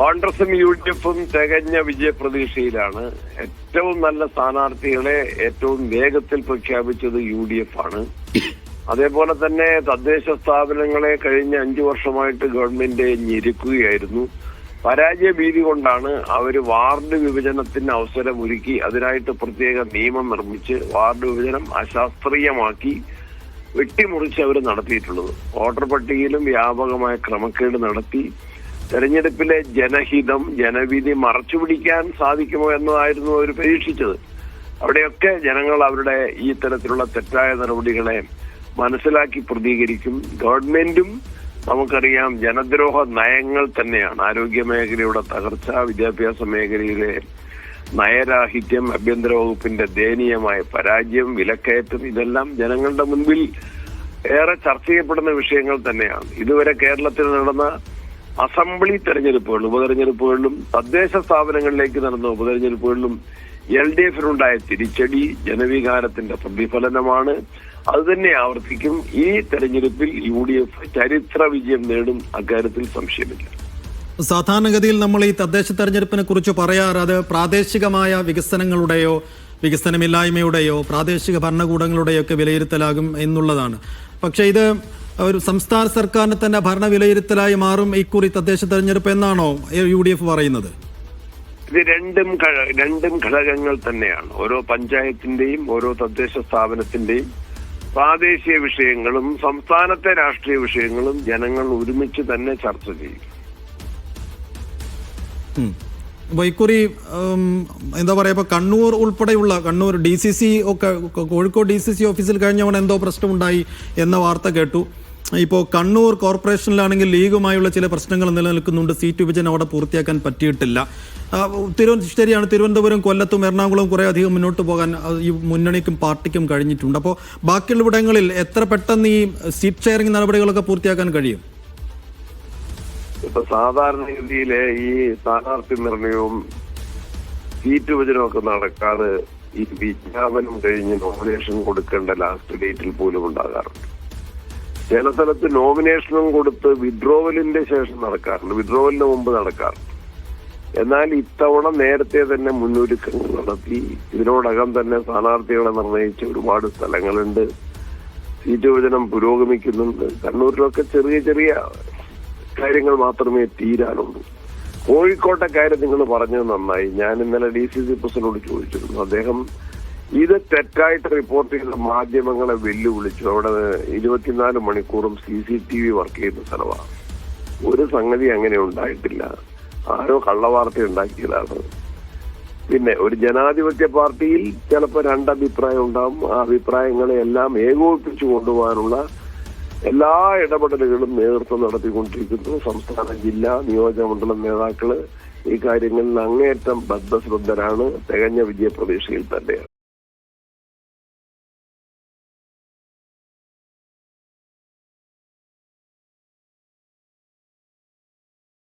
കോൺഗ്രസും U D എഫും തികഞ്ഞ വിജയപ്രതീക്ഷയിലാണ്. ഏറ്റവും നല്ല സ്ഥാനാർത്ഥികളെ ഏറ്റവും വേഗത്തിൽ പ്രഖ്യാപിച്ചത് യു ഡി എഫ് ആണ്. അതേപോലെ തന്നെ തദ്ദേശ സ്ഥാപനങ്ങളെ കഴിഞ്ഞ അഞ്ചു വർഷമായിട്ട് ഗവൺമെന്റ് ഞെരുക്കുകയായിരുന്നു. പരാജയ ഭീതി കൊണ്ടാണ് അവർ വാർഡ് വിഭജനത്തിന് അവസരം ഒരുക്കി അതിനായിട്ട് പ്രത്യേക നിയമം നിർമ്മിച്ച് വാർഡ് വിഭജനം അശാസ്ത്രീയമാക്കി വെട്ടിമുറിച്ച് അവർ നടത്തിയിട്ടുള്ളത്. വോട്ടർ പട്ടികയിലും വ്യാപകമായ ക്രമക്കേട് നടത്തി. തെരഞ്ഞെടുപ്പിലെ ജനഹിതം ജനവിധി മറച്ചുപിടിക്കാൻ സാധിക്കുമോ എന്നതായിരുന്നു അവർ പരീക്ഷിച്ചത്. അവിടെയൊക്കെ ജനങ്ങൾ അവരുടെ ഈ തരത്തിലുള്ള തെറ്റായ നടപടികളെ മനസ്സിലാക്കി പ്രതികരിക്കും. ഗവൺമെന്റും നമുക്കറിയാം ജനദ്രോഹ നയങ്ങൾ തന്നെയാണ്. ആരോഗ്യ മേഖലയുടെ തകർച്ച വിദ്യാഭ്യാസ മേഖലയിലെ നയരാഹിത്യം ആഭ്യന്തര വകുപ്പിന്റെ ദയനീയമായ പരാജയം വിലക്കയറ്റം ഇതെല്ലാം ജനങ്ങളുടെ മുൻപിൽ ഏറെ ചർച്ച ചെയ്യപ്പെടുന്ന വിഷയങ്ങൾ തന്നെയാണ്. ഇതുവരെ കേരളത്തിൽ നടന്ന അസംബ്ലി തെരഞ്ഞെടുപ്പുകളിലും ഉപതെരഞ്ഞെടുപ്പുകളിലും തദ്ദേശ സ്ഥാപനങ്ങളിലേക്ക് നടന്ന ഉപതെരഞ്ഞെടുപ്പുകളിലും എൽ ഡി എഫിനുണ്ടായ തിരിച്ചടി ജനവികാരത്തിന്റെ പ്രതിഫലനമാണ്. അത് തന്നെ ആവർത്തിക്കും. ഈ തെരഞ്ഞെടുപ്പിൽ യു ഡി എഫ് ചരിത്ര വിജയം നേടും അക്കാര്യത്തിൽ സംശയമില്ല. സാധാരണഗതിയിൽ നമ്മൾ ഈ തദ്ദേശ തെരഞ്ഞെടുപ്പിനെ കുറിച്ച് പറയാറ് അത് പ്രാദേശികമായ വികസനങ്ങളുടെയോ വികസനമില്ലായ്മയുടെയോ പ്രാദേശിക ഭരണകൂടങ്ങളുടെയോ ഒക്കെ വിലയിരുത്തലാകും എന്നുള്ളതാണ്. പക്ഷേ ഇത് ഒരു സംസ്ഥാന സർക്കാരിന് തന്നെ ഭരണ വിലയിരുത്തലായി മാറും ഇക്കുറി തദ്ദേശ തെരഞ്ഞെടുപ്പ് എന്നാണോ യു ഡി എഫ് പറയുന്നത്? ഇത് രണ്ടും രണ്ടും ഘടകങ്ങൾ തന്നെയാണ്. ഓരോ പഞ്ചായത്തിന്റെയും ഓരോ തദ്ദേശ സ്ഥാപനത്തിന്റെയും പ്രാദേശിക വിഷയങ്ങളും സംസ്ഥാനത്തെ രാഷ്ട്രീയ വിഷയങ്ങളും ജനങ്ങൾ ഒരുമിച്ച് തന്നെ ചർച്ച ചെയ്യും. ഇക്കുറി എന്താ പറയാ ഇപ്പൊ കണ്ണൂർ ഉൾപ്പെടെയുള്ള കണ്ണൂർ ഡി സി സി ഒക്കെ കോഴിക്കോട് ഡി സി സി ഓഫീസിൽ കഴിഞ്ഞവൺ എന്തോ പ്രശ്നമുണ്ടായി എന്ന വാർത്ത കേട്ടു. ഇപ്പോൾ കണ്ണൂർ കോർപ്പറേഷനിലാണെങ്കിൽ ലീഗുമായുള്ള ചില പ്രശ്നങ്ങൾ നിലനിൽക്കുന്നുണ്ട്. സീറ്റ് വിഭജനം അവിടെ പൂർത്തിയാക്കാൻ പറ്റിയിട്ടില്ല. തിരു ശരിയാണ്. തിരുവനന്തപുരം കൊല്ലത്തും എറണാകുളവും കുറേ അധികം മുന്നോട്ട് പോകാൻ ഈ മുന്നണിക്കും പാർട്ടിക്കും കഴിഞ്ഞിട്ടുണ്ട്. അപ്പോൾ ബാക്കിയുള്ള ഇവിടങ്ങളിൽ എത്ര പെട്ടെന്ന് ഈ സീറ്റ് ഷെയറിംഗ് നടപടികളൊക്കെ പൂർത്തിയാക്കാൻ കഴിയും? ഇപ്പൊ സാധാരണഗതിയിലെ ഈ സ്ഥാനാർത്ഥി നിർണയവും സീറ്റ് വിഭജനവും ഒക്കെ നടക്കാതെ ഈ വിജ്ഞാപനം കഴിഞ്ഞ് നോമിനേഷൻ കൊടുക്കേണ്ട ലാസ്റ്റ് ഡേറ്റിൽ പോലും ഉണ്ടാകാറുണ്ട്. ചില സ്ഥലത്ത് നോമിനേഷനും കൊടുത്ത് വിഡ്രോവലിന്റെ ശേഷം നടക്കാറുണ്ട്. വിഡ്രോവലിന് മുമ്പ് നടക്കാറുണ്ട്. എന്നാൽ ഇത്തവണ നേരത്തെ തന്നെ മുന്നൊരുക്കങ്ങൾ നടത്തി ഇതിനോടകം തന്നെ സ്ഥാനാർത്ഥികളെ നിർണയിച്ച ഒരുപാട് സ്ഥലങ്ങളുണ്ട്. സീറ്റ് വിഭജനം പുരോഗമിക്കുന്നുണ്ട്. കണ്ണൂരിലൊക്കെ ചെറിയ ചെറിയ കാര്യങ്ങൾ മാത്രമേ തീരാനുള്ളൂ കോഴിക്കോട്ടെ കാര്യം നിങ്ങൾ പറഞ്ഞത് നന്നായി. ഞാൻ ഇന്നലെ ഡി സി സി പ്രസിഡന്റോട് ചോദിച്ചിരുന്നു. അദ്ദേഹം ഇത് തെറ്റായിട്ട് റിപ്പോർട്ട് ചെയ്ത മാധ്യമങ്ങളെ വെല്ലുവിളിച്ചു. അവിടെ ഇരുപത്തിനാല് മണിക്കൂറും C C T V work ചെയ്യുന്ന സ്ഥലമാണ്. ഒരു സംഗതി അങ്ങനെ ഉണ്ടായിട്ടില്ല. ആരോ കള്ളവാർത്ത ഉണ്ടാക്കിയതാണ്. പിന്നെ ഒരു ജനാധിപത്യ പാർട്ടിയിൽ ചിലപ്പോൾ രണ്ടഭിപ്രായം ഉണ്ടാവും. ആ അഭിപ്രായങ്ങളെ എല്ലാം ഏകോപിപ്പിച്ചു കൊണ്ടുപോകാനുള്ള എല്ലാ ഇടപെടലുകളും നേതൃത്വം നടത്തിക്കൊണ്ടിരിക്കുന്നു. സംസ്ഥാന ജില്ലാ നിയോജകമണ്ഡലം നേതാക്കൾ ഈ കാര്യങ്ങളിൽ അങ്ങേയറ്റം ബദ്ധശ്രദ്ധരാണ്. തികഞ്ഞ വിജയപ്രതീക്ഷയിൽ തന്നെയാണ്.